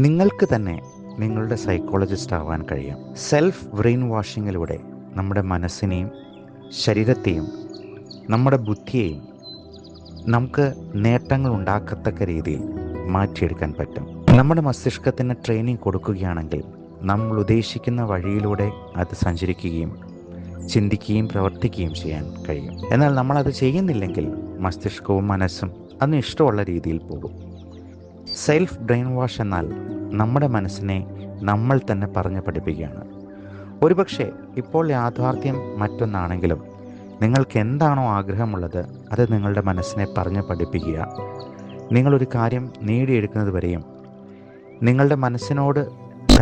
നിങ്ങൾക്ക് തന്നെ നിങ്ങളുടെ സൈക്കോളജിസ്റ്റ് ആവാൻ കഴിയും. സെൽഫ് ബ്രെയിൻ വാഷിങ്ങിലൂടെ നമ്മുടെ മനസ്സിനെയും ശരീരത്തെയും നമ്മുടെ ബുദ്ധിയെയും നമുക്ക് നേട്ടങ്ങൾ ഉണ്ടാക്കത്തക്ക രീതിയിൽ മാറ്റിയെടുക്കാൻ പറ്റും. നമ്മുടെ മസ്തിഷ്കത്തിന് ട്രെയിനിങ് കൊടുക്കുകയാണെങ്കിൽ നമ്മൾ ഉദ്ദേശിക്കുന്ന വഴിയിലൂടെ അത് സഞ്ചരിക്കുകയും ചിന്തിക്കുകയും പ്രവർത്തിക്കുകയും ചെയ്യാൻ കഴിയും. എന്നാൽ നമ്മളത് ചെയ്യുന്നില്ലെങ്കിൽ മസ്തിഷ്കവും മനസ്സും അതിന് ഇഷ്ടമുള്ള രീതിയിൽ പോകും. സെൽഫ് ബ്രെയിൻ വാഷ് എന്നാൽ നമ്മുടെ മനസ്സിനെ നമ്മൾ തന്നെ പറഞ്ഞ് പഠിപ്പിക്കുകയാണ്. ഒരുപക്ഷെ ഇപ്പോൾ യാഥാർത്ഥ്യം മറ്റൊന്നാണെങ്കിലും നിങ്ങൾക്ക് എന്താണോ ആഗ്രഹമുള്ളത് അത് നിങ്ങളുടെ മനസ്സിനെ പറഞ്ഞ് പഠിപ്പിക്കുക. നിങ്ങളൊരു കാര്യം നേടിയെടുക്കുന്നത് വരെയും നിങ്ങളുടെ മനസ്സിനോട്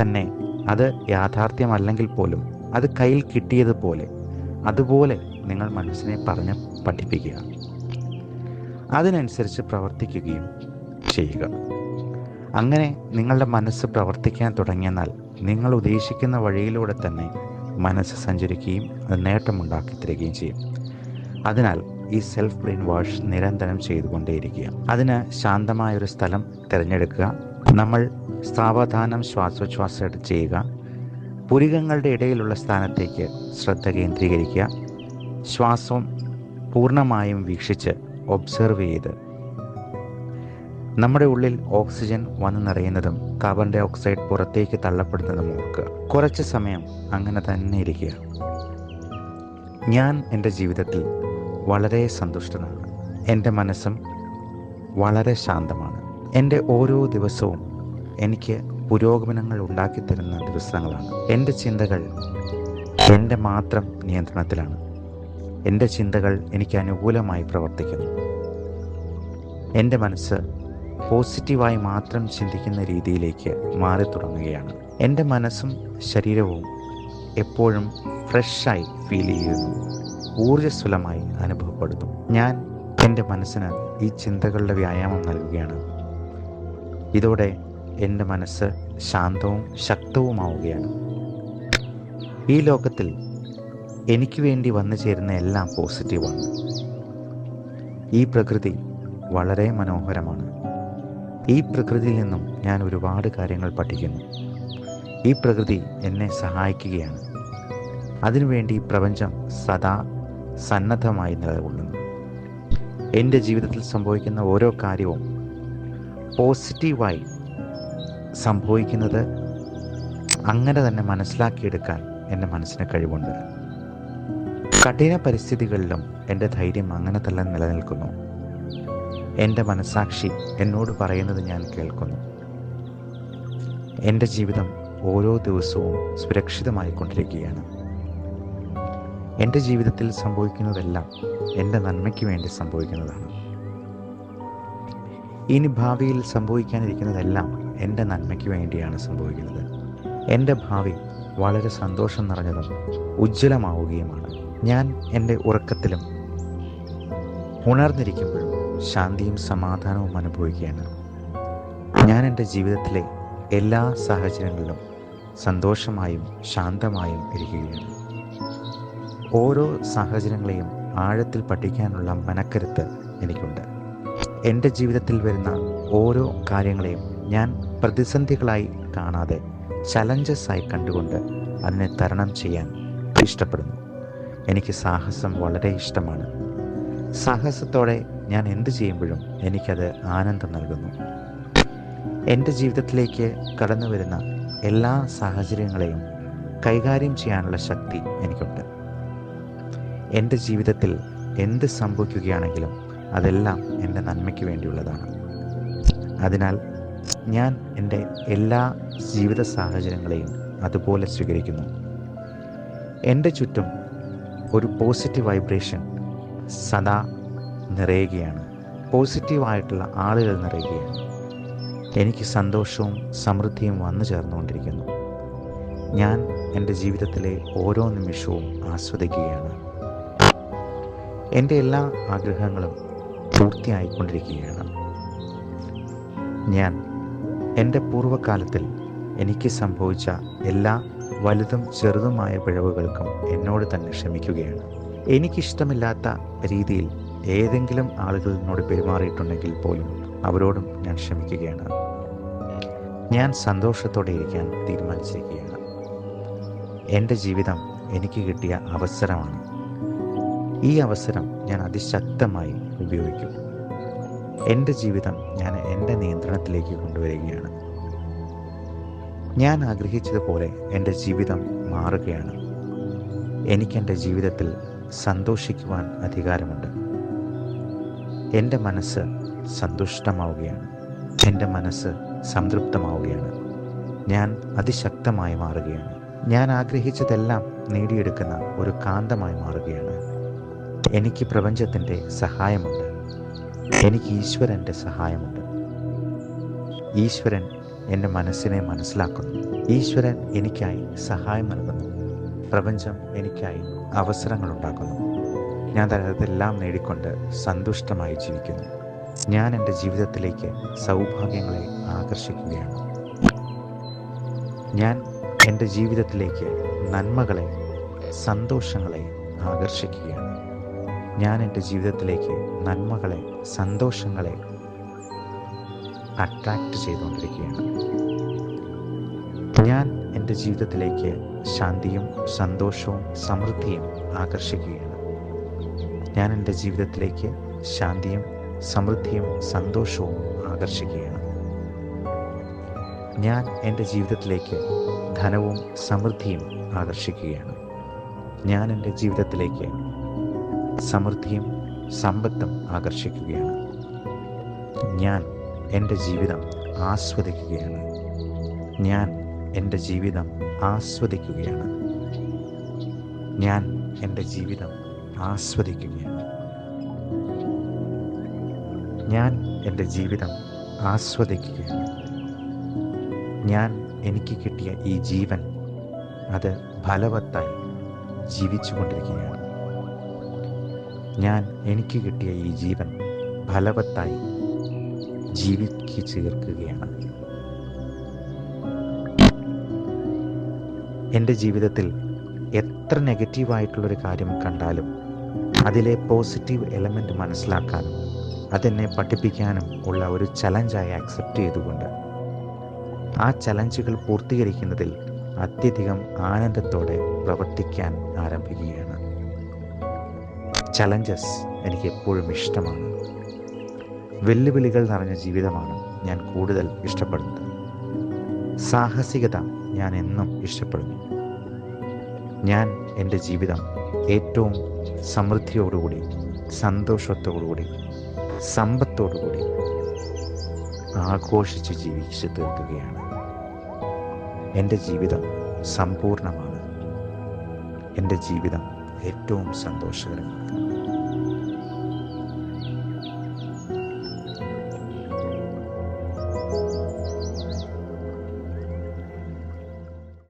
തന്നെ അത് യാഥാർത്ഥ്യമല്ലെങ്കിൽ പോലും അത് കയ്യിൽ കിട്ടിയതുപോലെ അതുപോലെ നിങ്ങൾ മനസ്സിനെ പറഞ്ഞ് പഠിപ്പിക്കുക. അതിനനുസരിച്ച് പ്രവർത്തിക്കുകയും ചെയ്യുക. അങ്ങനെ നിങ്ങളുടെ മനസ്സ് പ്രവർത്തിക്കാൻ തുടങ്ങിയെന്നാൽ നിങ്ങൾ ഉദ്ദേശിക്കുന്ന വഴിയിലൂടെ തന്നെ മനസ്സ് സഞ്ചരിക്കുകയും അത് നേട്ടമുണ്ടാക്കി തരികയും ചെയ്യും. അതിനാൽ ഈ സെൽഫ് ബ്രെയിൻ വാഷ് നിരന്തരം ചെയ്തുകൊണ്ടേയിരിക്കുക. അതിന് ശാന്തമായൊരു സ്ഥലം തിരഞ്ഞെടുക്കുക. നമ്മൾ സാവധാനം ശ്വാസോച്ഛ്വാസം ചെയ്യുക. പുരികങ്ങളുടെ ഇടയിലുള്ള സ്ഥാനത്തേക്ക് ശ്രദ്ധ കേന്ദ്രീകരിക്കുക. ശ്വാസം പൂർണമായും വീക്ഷിച്ച് ഒബ്സർവ് ചെയ്ത് നമ്മുടെ ഉള്ളിൽ ഓക്സിജൻ വന്നു നിറയുന്നതും കാർബൺ ഡൈ ഓക്സൈഡ് പുറത്തേക്ക് തള്ളപ്പെടുന്നതും ഓർക്കുക. കുറച്ച് സമയം അങ്ങനെ തന്നെ ഇരിക്കുക. ഞാൻ എന്റെ ജീവിതത്തിൽ വളരെ സന്തുഷ്ടനാണ്. എന്റെ മനസ്സും വളരെ ശാന്തമാണ്. എന്റെ ഓരോ ദിവസവും എനിക്ക് പുരോഗമനങ്ങൾ ഉണ്ടാക്കിത്തരുന്ന ദിവസങ്ങളാണ്. എന്റെ ചിന്തകൾ എന്റെ മാത്രം നിയന്ത്രണത്തിലാണ്. എന്റെ ചിന്തകൾ എനിക്ക് അനുകൂലമായി പ്രവർത്തിക്കുന്നു. എന്റെ മനസ്സ് പോസിറ്റീവായി മാത്രം ചിന്തിക്കുന്ന രീതിയിലേക്ക് മാറി തുടങ്ങുകയാണ്. എന്റെ മനസ്സും ശരീരവും എപ്പോഴും ഫ്രഷായി ഫീൽ ചെയ്യുന്നു. ഊർജസ്വലമായി അനുഭവപ്പെടുന്നു. ഞാൻ എന്റെ മനസ്സിന് ഈ ചിന്തകളുടെ വ്യായാമം നൽകുകയാണ്. ഇതോടെ എന്റെ മനസ്സ് ശാന്തവും ശക്തവുമാവുകയാണ്. ഈ ലോകത്തിൽ എനിക്ക് വേണ്ടി വന്നു ചേരുന്ന എല്ലാം പോസിറ്റീവാണ്. ഈ പ്രകൃതി വളരെ മനോഹരമാണ്. ഈ പ്രകൃതിയിൽ നിന്നും ഞാൻ ഒരുപാട് കാര്യങ്ങൾ പഠിക്കുന്നു. ഈ പ്രകൃതി എന്നെ സഹായിക്കുകയാണ്. അതിനുവേണ്ടി പ്രപഞ്ചം സദാ സന്നദ്ധമായി നിലകൊള്ളുന്നു. എന്റെ ജീവിതത്തിൽ സംഭവിക്കുന്ന ഓരോ കാര്യവും പോസിറ്റീവായി സംഭവിക്കുന്നത് അങ്ങനെ തന്നെ മനസ്സിലാക്കിയെടുക്കാൻ എന്റെ മനസ്സിന് കഴിവുണ്ട്. കഠിന പരിസ്ഥിതികളിലും എന്റെ ധൈര്യം അങ്ങനെ തന്നെ നിലനിൽക്കുന്നു. എന്റെ മനസാക്ഷി എന്നോട് പറയുന്നത് ഞാൻ കേൾക്കുന്നു. എന്റെ ജീവിതം ഓരോ ദിവസവും സുരക്ഷിതമായി കൊണ്ടിരിക്കുകയാണ് എന്റെ ജീവിതത്തിൽ സംഭവിക്കുന്നതെല്ലാം എന്റെ നന്മയ്ക്ക് വേണ്ടി സംഭവിക്കുന്നതാണ്. ഇനി ഭാവിയിൽ സംഭവിക്കാനിരിക്കുന്നതെല്ലാം എന്റെ നന്മയ്ക്ക് വേണ്ടിയാണ് സംഭവിക്കുന്നത്. എന്റെ ഭാവി വളരെ സന്തോഷം നിറഞ്ഞതും ഉജ്ജ്വലമാവുകയുമാണ്. ഞാൻ എന്റെ ഉറക്കത്തിലും ഉണർന്നിരിക്കുമ്പോഴും ശാന്തിയും സമാധാനവും അനുഭവിക്കുകയാണ്. ഞാൻ എന്റെ ജീവിതത്തിലെ എല്ലാ സാഹചര്യങ്ങളിലും സന്തോഷമായും ശാന്തമായും ഇരിക്കുകയാണ്. ഓരോ സാഹചര്യങ്ങളെയും ആഴത്തിൽ പഠിക്കാനുള്ള മനക്കരുത്ത് എനിക്കുണ്ട്. എന്റെ ജീവിതത്തിൽ വരുന്ന ഓരോ കാര്യങ്ങളെയും ഞാൻ പ്രതിസന്ധികളായി കാണാതെ ചലഞ്ചസ് ആയി കണ്ടുകൊണ്ട് അതിനെ തരണം ചെയ്യാൻ ഇഷ്ടപ്പെടുന്നു. എനിക്ക് സാഹസം വളരെ ഇഷ്ടമാണ്. സാഹസത്തോടെ ഞാൻ എന്ത് ചെയ്യുമ്പോഴും എനിക്കത് ആനന്ദം നൽകുന്നു. എന്റെ ജീവിതത്തിലേക്ക് കടന്നു വരുന്ന എല്ലാ സാഹചര്യങ്ങളെയും കൈകാര്യം ചെയ്യാനുള്ള ശക്തി എനിക്കുണ്ട്. എന്റെ ജീവിതത്തിൽ എന്ത് സംഭവിക്കുകയാണെങ്കിലും അതെല്ലാം എന്റെ നന്മയ്ക്ക് വേണ്ടിയുള്ളതാണ്. അതിനാൽ ഞാൻ എന്റെ എല്ലാ ജീവിത സാഹചര്യങ്ങളെയും അതുപോലെ സ്വീകരിക്കുന്നു. എന്റെ ചുറ്റും ഒരു പോസിറ്റീവ് വൈബ്രേഷൻ സദാ നിറയുകയാണ്. പോസിറ്റീവായിട്ടുള്ള ആളുകൾ നിറയുകയാണ്. എനിക്ക് സന്തോഷവും സമൃദ്ധിയും വന്നു ചേർന്നുകൊണ്ടിരിക്കുന്നു. ഞാൻ എന്റെ ജീവിതത്തിലെ ഓരോ നിമിഷവും ആസ്വദിക്കുകയാണ്. എന്റെ എല്ലാ ആഗ്രഹങ്ങളും പൂർത്തിയായിക്കൊണ്ടിരിക്കുകയാണ്. ഞാൻ എന്റെ പൂർവകാലത്തിൽ എനിക്ക് സംഭവിച്ച എല്ലാ വലുതും ചെറുതുമായ പിഴവുകൾക്കും എന്നോട് തന്നെ ക്ഷമിക്കുകയാണ്. എനിക്കിഷ്ടമില്ലാത്ത രീതിയിൽ ഏതെങ്കിലും ആളുകൾ എന്നോട് പെരുമാറിയിട്ടുണ്ടെങ്കിൽ പോലും അവരോടും ഞാൻ ക്ഷമിക്കുകയാണ്. ഞാൻ സന്തോഷത്തോടെ ഇരിക്കാൻ തീരുമാനിച്ചിരിക്കുകയാണ്. എന്റെ ജീവിതം എനിക്ക് കിട്ടിയ അവസരമാണ്. ഈ അവസരം ഞാൻ അതിശക്തമായി ഉപയോഗിക്കും. എന്റെ ജീവിതം ഞാൻ എന്റെ നിയന്ത്രണത്തിലേക്ക് കൊണ്ടുവരികയാണ്. ഞാൻ ആഗ്രഹിച്ചതുപോലെ എന്റെ ജീവിതം മാറുകയാണ്. എനിക്കെന്റെ ജീവിതത്തിൽ സന്തോഷിക്കുവാൻ അധികാരമുണ്ട്. എന്റെ മനസ്സ് സന്തുഷ്ടമാവുകയാണ്. എന്റെ മനസ്സ് സംതൃപ്തമാവുകയാണ്. ഞാൻ അതിശക്തമായി മാറുകയാണ്. ഞാൻ ആഗ്രഹിച്ചതെല്ലാം നേടിയെടുക്കുന്ന ഒരു കാന്തമായി മാറുകയാണ്. എനിക്ക് പ്രപഞ്ചത്തിന്റെ സഹായമുണ്ട്. എനിക്ക് ഈശ്വരന്റെ സഹായമുണ്ട്. ഈശ്വരൻ എന്റെ മനസ്സിനെ മനസ്സിലാക്കുന്നു. ഈശ്വരൻ എനിക്കായി സഹായം നൽകുന്നു. പ്രപഞ്ചം എനിക്കായി അവസരങ്ങൾ ഉണ്ടാക്കുന്നു ഞാൻ അതെല്ലാം നേടിക്കൊണ്ട് സന്തുഷ്ടമായി ജീവിക്കുന്നു. ഞാൻ എന്റെ ജീവിതത്തിലേക്ക് സൗഭാഗ്യങ്ങളെ ആകർഷിക്കുകയാണ്. ഞാൻ എന്റെ ജീവിതത്തിലേക്ക് നന്മകളെ സന്തോഷങ്ങളെ ആകർഷിക്കുകയാണ്. ഞാൻ എന്റെ ജീവിതത്തിലേക്ക് നന്മകളെ സന്തോഷങ്ങളെ അട്രാക്റ്റ് ചെയ്തുകൊണ്ടിരിക്കുകയാണ്. ഞാൻ എന്റെ ജീവിതത്തിലേക്ക് ശാന്തിയും സന്തോഷവും സമൃദ്ധിയും ആകർഷിക്കുകയാണ്. ഞാൻ എന്റെ ജീവിതത്തിലേക്ക് ശാന്തിയും സമൃദ്ധിയും സന്തോഷവും ആകർഷിക്കുകയാണ്. ഞാൻ എന്റെ ജീവിതത്തിലേക്ക് ധനവും സമൃദ്ധിയും ആകർഷിക്കുകയാണ്. ഞാൻ എന്റെ ജീവിതത്തിലേക്ക് സമൃദ്ധിയും സമ്പത്തും ആകർഷിക്കുകയാണ്. ഞാൻ എന്റെ ജീവിതം ആസ്വദിക്കുകയാണ്. ഞാൻ എന്റെ ജീവിതം ആസ്വദിക്കുകയാണ്. ഞാൻ എന്റെ ജീവിതം ആസ്വദിക്കുകയാണ്. ഞാൻ എന്റെ ജീവിതം ആസ്വദിക്കുകയാണ്. ഞാൻ എനിക്ക് കിട്ടിയ ഈ ജീവൻ അത് ഫലവത്തായി ജീവിച്ചുകൊണ്ടിരിക്കുകയാണ്. ഞാൻ എനിക്ക് കിട്ടിയ ഈ ജീവൻ ഫലവത്തായി ജീവിക്ക് ചേർക്കുകയാണ്. എന്റെ ജീവിതത്തിൽ എത്ര നെഗറ്റീവായിട്ടുള്ളൊരു കാര്യം കണ്ടാലും അതിലെ പോസിറ്റീവ് എലമെന്റ് മനസ്സിലാക്കാനും അതെന്നെ പഠിപ്പിക്കാനും ഉള്ള ഒരു ചലഞ്ചായി ആക്സെപ്റ്റ് ചെയ്തുകൊണ്ട് ആ ചലഞ്ചുകൾ പൂർത്തീകരിക്കുന്നതിൽ അത്യധികം ആനന്ദത്തോടെ പ്രവർത്തിക്കാൻ ആരംഭിക്കുകയാണ്. ചലഞ്ചസ് എനിക്ക് എപ്പോഴും ഇഷ്ടമാണ്. വെല്ലുവിളികൾ നിറഞ്ഞ ജീവിതമാണ് ഞാൻ കൂടുതൽ ഇഷ്ടപ്പെടുന്നത്. സാഹസികത ഞാൻ എന്നും ഇഷ്ടപ്പെടുന്നു. ഞാൻ എന്റെ ജീവിതം ഏറ്റവും സമൃദ്ധിയോടുകൂടി സന്തോഷത്തോടുകൂടി സമ്പത്തോടുകൂടി ആഘോഷിച്ച് ജീവിച്ച് തീർക്കുകയാണ്. എന്റെ ജീവിതം സമ്പൂർണമാണ് എന്റെ ജീവിതം ഏറ്റവും സന്തോഷകരമാണ്.